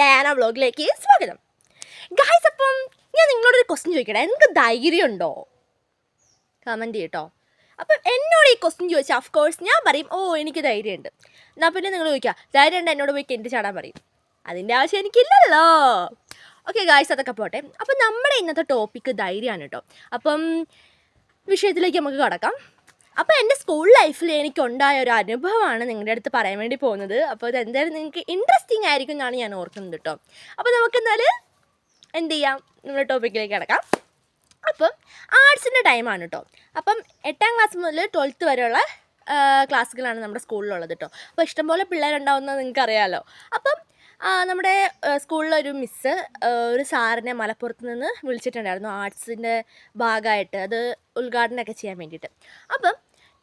Dana വ്ളോഗിലേക്ക് സ്വാഗതം. Guys അപ്പം ഞാൻ നിങ്ങളോടൊരു ക്വസ്റ്റ്യൻ ചോദിക്കട്ടെ? നിങ്ങൾക്ക് ധൈര്യം ഉണ്ടോ കമന്റ് ചെയ്യട്ടോ അപ്പം എന്നോട് ഈ ക്വസ്റ്റ്യൻ ചോദിച്ചാൽ ഓഫ് കോഴ്സ് ഞാൻ പറയും ഓ എനിക്ക് ധൈര്യമുണ്ട്. എന്നാൽ പിന്നെ നിങ്ങൾ ചോദിക്കുക ധൈര്യം ഉണ്ട് എന്നോട് പോയി കെന്റ് ചാടാൻ പറയും. അതിന്റെ ആവശ്യം എനിക്കില്ലല്ലോ. ഓക്കെ ഗായ്സ് അതൊക്കെ പോട്ടെ. അപ്പം നമ്മുടെ ഇന്നത്തെ ടോപ്പിക്ക് ധൈര്യമാണ് കേട്ടോ അപ്പം വിഷയത്തിലേക്ക് നമുക്ക് കടക്കാം. അപ്പോൾ എന്റെ സ്കൂൾ ലൈഫിൽ എനിക്കുണ്ടായ ഒരു അനുഭവമാണ് നിങ്ങളുടെ അടുത്ത് പറയാൻ വേണ്ടി പോകുന്നത്. അപ്പോൾ ഇത് എന്തായാലും നിങ്ങൾക്ക് ഇൻട്രസ്റ്റിംഗ് ആയിരിക്കും എന്നാണ് ഞാൻ ഓർക്കുന്നത് കേട്ടോ അപ്പോൾ നമുക്ക് എന്നാൽ എന്ത് ചെയ്യാം? നമ്മുടെ ടോപ്പിക്കിലേക്ക് കിടക്കാം. അപ്പം ആർട്സിന്റെ ടൈമാണ് കേട്ടോ അപ്പം എട്ടാം ക്ലാസ് മുതൽ ട്വൽത്ത് വരെയുള്ള ക്ലാസ്സുകളാണ് നമ്മുടെ സ്കൂളിലുള്ളത് കേട്ടോ അപ്പോൾ ഇഷ്ടംപോലെ പിള്ളേരുണ്ടാവുന്നത് നിങ്ങൾക്ക് അറിയാമല്ലോ അപ്പം നമ്മുടെ സ്കൂളിലൊരു മിസ്സ് ഒരു സാറിനെ മലപ്പുറത്ത് നിന്ന് വിളിച്ചിട്ടുണ്ടായിരുന്നു ആർട്സിന്റെ ഭാഗമായിട്ട് അത് ഉദ്ഘാടനമൊക്കെ ചെയ്യാൻ വേണ്ടിയിട്ട്. അപ്പം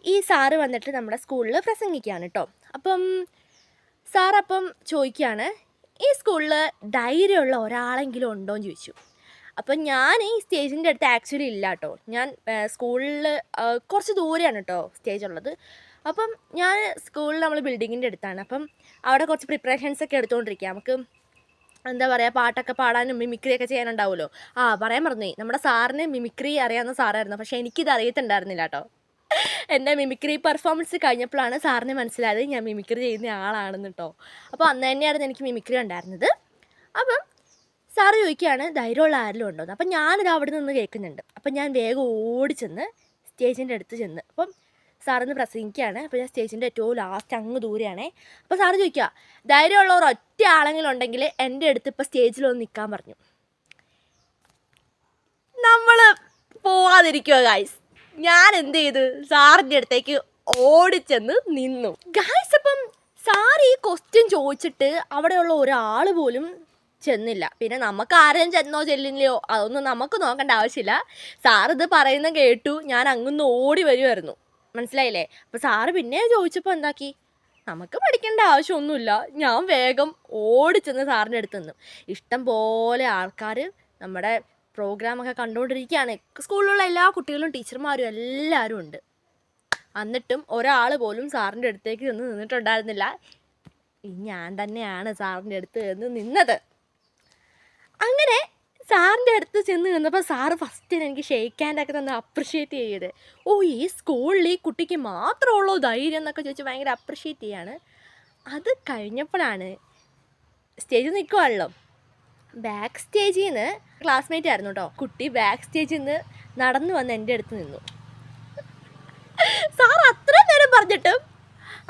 ഈ സാറ് വന്നിട്ട് നമ്മുടെ സ്കൂളിൽ പ്രസംഗിക്കുകയാണ് കേട്ടോ. അപ്പം സാറപ്പം ചോദിക്കുകയാണ് ഈ സ്കൂളിൽ ധൈര്യമുള്ള ഒരാളെങ്കിലും ഉണ്ടോ? എന്ന് ചോദിച്ചു. അപ്പം ഞാൻ ഈ സ്റ്റേജിന്റെ അടുത്ത് ആക്ച്വലി ഇല്ല കേട്ടോ. ഞാൻ സ്കൂളിൽ കുറച്ച് ദൂരെയാണ് കേട്ടോ സ്റ്റേജ് ഉള്ളത് അപ്പം ഞാൻ സ്കൂളിൽ നമ്മൾ ബിൽഡിങ്ങിന്റെ അടുത്താണ്. അപ്പം അവിടെ കുറച്ച് പ്രിപ്പറേഷൻസ് ഒക്കെ എടുത്തുകൊണ്ടിരിക്കുക. നമുക്ക് എന്താ പറയുക പാട്ടൊക്കെ പാടാനും മിമിക്രി ഒക്കെ ചെയ്യാനുണ്ടാവുമല്ലോ. ആ പറയാൻ മറന്നുപോയി. നമ്മുടെ സാറിന് മിമിക്രി അറിയാവുന്ന സാറായിരുന്നു. പക്ഷേ എനിക്കിത് അറിയത്തുണ്ടായിരുന്നില്ല കേട്ടോ. എന്റെ മിമിക്രി പെർഫോമൻസ് കഴിഞ്ഞപ്പോഴാണ് സാറിന് മനസ്സിലായത് ഞാൻ മിമിക്രി ചെയ്യുന്ന ആളാണെന്ന് കേട്ടോ അപ്പോൾ അന്ന് തന്നെയായിരുന്നു എനിക്ക് മിമിക്രി ഉണ്ടായിരുന്നത്. അപ്പം സാറ് ചോദിക്കുകയാണ് ധൈര്യമുള്ള ആരെങ്കിലും ഉണ്ടോ? എന്ന്. അപ്പം ഞാനിത് അവിടെ നിന്ന് കേൾക്കുന്നുണ്ട്. അപ്പം ഞാൻ വേഗം ഓടിച്ചെന്ന് സ്റ്റേജിന്റെ അടുത്ത് ചെന്ന്. അപ്പം സാറിന്ന് പ്രസംഗിക്കുകയാണ്. അപ്പോൾ ഞാൻ സ്റ്റേജിന്റെ ഏറ്റവും ലാസ്റ്റ് അങ്ങ് ദൂരെയാണേ. അപ്പോൾ സാറ് ചോദിക്കുക ധൈര്യമുള്ളവർ ഒറ്റ ആളെങ്കിലും ഉണ്ടെങ്കിൽ എന്റെ അടുത്ത് ഇപ്പോൾ സ്റ്റേജിൽ ഒന്ന് നിൽക്കാൻ പറഞ്ഞു. നമ്മൾ പോവാതിരിക്കുക ഗായ്സ് ഞാൻ എന്ത് ചെയ്തു? സാറിന്റെ അടുത്തേക്ക് ഓടിച്ചെന്ന് നിന്നു. ഗായ്സ് അപ്പം സാർ ഈ ക്വസ്റ്റ്യൻ ചോദിച്ചിട്ട് അവിടെയുള്ള ഒരാൾ പോലും ചെന്നില്ല. പിന്നെ നമുക്ക് ആരെയും ചെന്നോ ചെല്ലില്ലയോ? അതൊന്നും നമുക്ക് നോക്കേണ്ട ആവശ്യമില്ല. സാർ ഇത് പറയുന്ന കേട്ടു. ഞാൻ അങ്ങുന്ന് ഓടി വരുമായിരുന്നു മനസ്സിലായില്ലേ? അപ്പോൾ സാറ് പിന്നെ ചോദിച്ചപ്പോൾ എന്താക്കി? നമുക്ക് പഠിക്കേണ്ട ആവശ്യമൊന്നുമില്ല. ഞാൻ വേഗം ഓടിച്ചെന്ന് സാറിന്റെ അടുത്ത് നിന്നു. ഇഷ്ടം പോലെ ആൾക്കാർ നമ്മുടെ പ്രോഗ്രാമൊക്കെ കണ്ടുകൊണ്ടിരിക്കുകയാണ്. സ്കൂളിലുള്ള എല്ലാ കുട്ടികളും ടീച്ചർമാരും എല്ലാവരും ഉണ്ട്. എന്നിട്ടും ഒരാൾ പോലും സാറിന്റെ അടുത്തേക്ക് നിന്ന് നിന്നിട്ടുണ്ടായിരുന്നില്ല. ഞാൻ തന്നെയാണ് സാറിന്റെ അടുത്ത് ചെന്ന് നിന്നത്. അങ്ങനെ സാറിന്റെ അടുത്ത് ചെന്ന് നിന്നപ്പോൾ സാറ് ഫസ്റ്റ് എനിക്ക് ഷെയ്ക്ക് ഹാൻഡൊക്കെ തന്നെ അപ്രിഷ്യേറ്റ് ചെയ്ത്. ഓ ഈ സ്കൂളിൽ ഈ കുട്ടിക്ക് മാത്രമുള്ളൂ ധൈര്യം എന്നൊക്കെ ചോദിച്ച് ഭയങ്കര അപ്രിഷ്യേറ്റ് ചെയ്യാണ്. അത് കഴിഞ്ഞപ്പോഴാണ് സ്റ്റേജിൽ നിൽക്കുവാണല്ലോ. ബാക്ക് സ്റ്റേജിൽ നിന്ന് ക്ലാസ്മേറ്റ് ആയിരുന്നു കേട്ടോ കുട്ടി ബാക്ക് സ്റ്റേജിൽ നിന്ന് നടന്നു വന്ന് എന്റെ അടുത്ത് നിന്നു. സാർ അത്രയും നേരം പറഞ്ഞിട്ടും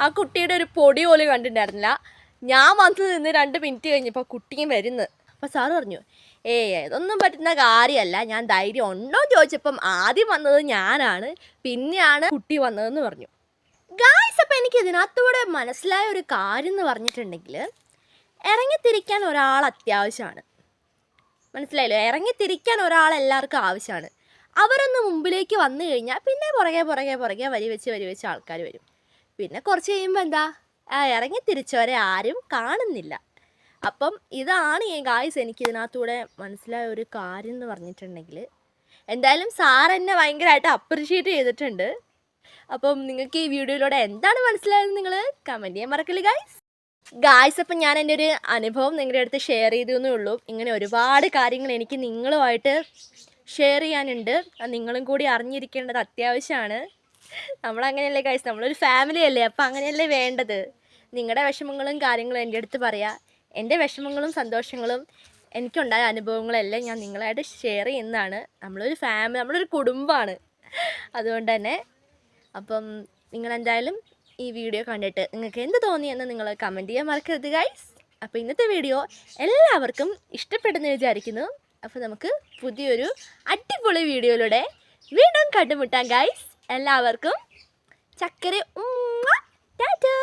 ആ കുട്ടിയുടെ ഒരു പൊടി പോലും കണ്ടിട്ടുണ്ടായിരുന്നില്ല. ഞാൻ വന്ന് നിന്ന് രണ്ട് മിനിറ്റ് കഴിഞ്ഞപ്പോൾ കുട്ടിയും വരുന്നു. അപ്പോൾ സാറ് പറഞ്ഞു ഏയ് ഇതൊന്നും പറ്റുന്ന കാര്യമല്ല ഞാൻ ധൈര്യം ഉണ്ടോ എന്ന് ചോദിച്ചപ്പം ആദ്യം വന്നത് ഞാനാണ്. പിന്നെയാണ് കുട്ടി വന്നതെന്ന് പറഞ്ഞു. ഗായ്സ് അപ്പം എനിക്ക് ഇതിനകത്തൂടെ മനസ്സിലായ ഒരു കാര്യം എന്ന് പറഞ്ഞിട്ടുണ്ടെങ്കിൽ ഇറങ്ങിത്തിരിക്കാൻ ഒരാൾ അത്യാവശ്യമാണ്. മനസ്സിലായല്ലോ? ഇറങ്ങിത്തിരിക്കാൻ ഒരാൾ എല്ലാവർക്കും ആവശ്യമാണ്. അവരൊന്ന് മുമ്പിലേക്ക് വന്നു കഴിഞ്ഞാൽ പിന്നെ പുറകെ പുറകെ പുറകെ വരി വെച്ച് വരി വെച്ച് ആൾക്കാർ വരും. പിന്നെ കുറച്ച് കഴിയുമ്പോൾ എന്താ? ഇറങ്ങി തിരിച്ചവരെ ആരും കാണുന്നില്ല. അപ്പം ഇതാണ് ഗായ്സ് എനിക്ക് ഇതിനകത്തൂടെ മനസ്സിലായ ഒരു കാര്യം എന്ന് പറഞ്ഞിട്ടുണ്ടെങ്കിൽ എന്തായാലും സാർ എന്നെ ഭയങ്കരമായിട്ട് അപ്രിഷ്യേറ്റ് ചെയ്തിട്ടുണ്ട്. അപ്പം നിങ്ങൾക്ക് ഈ വീഡിയോയിലൂടെ എന്താണ് മനസ്സിലായത് നിങ്ങൾ കമന്റ് ചെയ്യാൻ മറക്കില്ല ഗായ്സ് ഗായ്സ് അപ്പം ഞാൻ എന്റെ ഒരു അനുഭവം നിങ്ങളുടെ അടുത്ത് ഷെയർ ചെയ്തു എന്നേ ഉള്ളൂ. ഇങ്ങനെ ഒരുപാട് കാര്യങ്ങൾ എനിക്ക് നിങ്ങളുമായിട്ട് ഷെയർ ചെയ്യാനുണ്ട്. നിങ്ങളും കൂടി അറിഞ്ഞിരിക്കേണ്ടത് അത്യാവശ്യമാണ്. നമ്മളങ്ങനെയല്ലേ ഗായ്സ് നമ്മളൊരു ഫാമിലി അല്ലേ? അപ്പം അങ്ങനെയല്ലേ വേണ്ടത്? നിങ്ങളുടെ വിഷമങ്ങളും കാര്യങ്ങളും എന്റെ അടുത്ത് പറയാം. എന്റെ വിഷമങ്ങളും സന്തോഷങ്ങളും എനിക്കുണ്ടായ അനുഭവങ്ങളെല്ലാം ഞാൻ നിങ്ങളായിട്ട് ഷെയർ ചെയ്യുന്നതാണ്. നമ്മളൊരു ഫാമിലി നമ്മളൊരു കുടുംബമാണ്. അതുകൊണ്ട് തന്നെ അപ്പം നിങ്ങളെന്തായാലും ഈ വീഡിയോ കണ്ടിട്ട് നിങ്ങൾക്ക് എന്ത് തോന്നിയെന്ന് നിങ്ങൾ കമന്റ് ചെയ്യാൻ മറക്കരുത് ഗൈസ് അപ്പോൾ ഇന്നത്തെ വീഡിയോ എല്ലാവർക്കും ഇഷ്ടപ്പെടുന്നു വിചാരിക്കുന്നു. അപ്പോൾ നമുക്ക് പുതിയൊരു അടിപൊളി വീഡിയോയിലൂടെ വീണ്ടും കണ്ടുമുട്ടാം ഗൈസ് എല്ലാവർക്കും ചക്കര ഉമ്മ ടാറ്റാ!